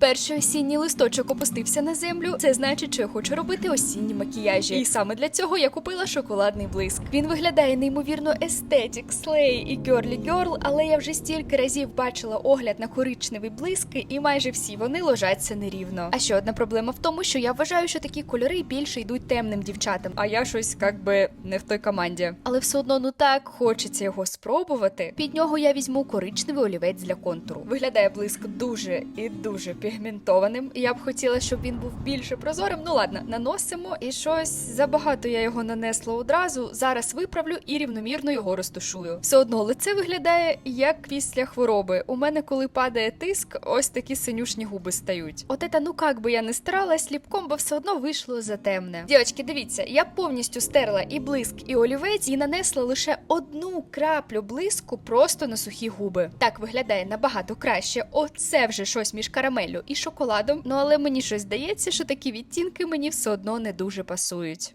Перший осінній листочок опустився на землю. Це значить, що я хочу робити осінні макіяжі. І саме для цього я купила шоколадний блиск. Він виглядає неймовірно естетік, слей і гьорлі гьорл, але я вже стільки разів бачила огляд на коричневий блиски, і майже всі вони ложаться нерівно. А ще одна проблема в тому, що я вважаю, що такі кольори більше йдуть темним дівчатам, а я щось як би не в той команді. Але все одно ну так хочеться його спробувати. Під нього я візьму коричневий олівець для контуру. Виглядає блиск дуже і дуже пігментованим. Я б хотіла, щоб він був більше прозорим. Ну ладно, наносимо і щось забагато я його нанесла одразу. Зараз виправлю і рівномірно його розташую. Все одно лице виглядає як після хвороби. У мене, коли падає тиск, ось такі синюшні губи стають. От это, ну як би я не старалась ліпком, бо все одно вийшло затемне. Дівчатки, дивіться, я повністю стерла і блиск, і олівець, і нанесла лише одну краплю блиску просто на сухі губи. Так виглядає набагато краще. Оце вже щось між карамеллю і шоколадом. Ну але мені щось здається, що такі відтінки мені все одно не дуже пасують.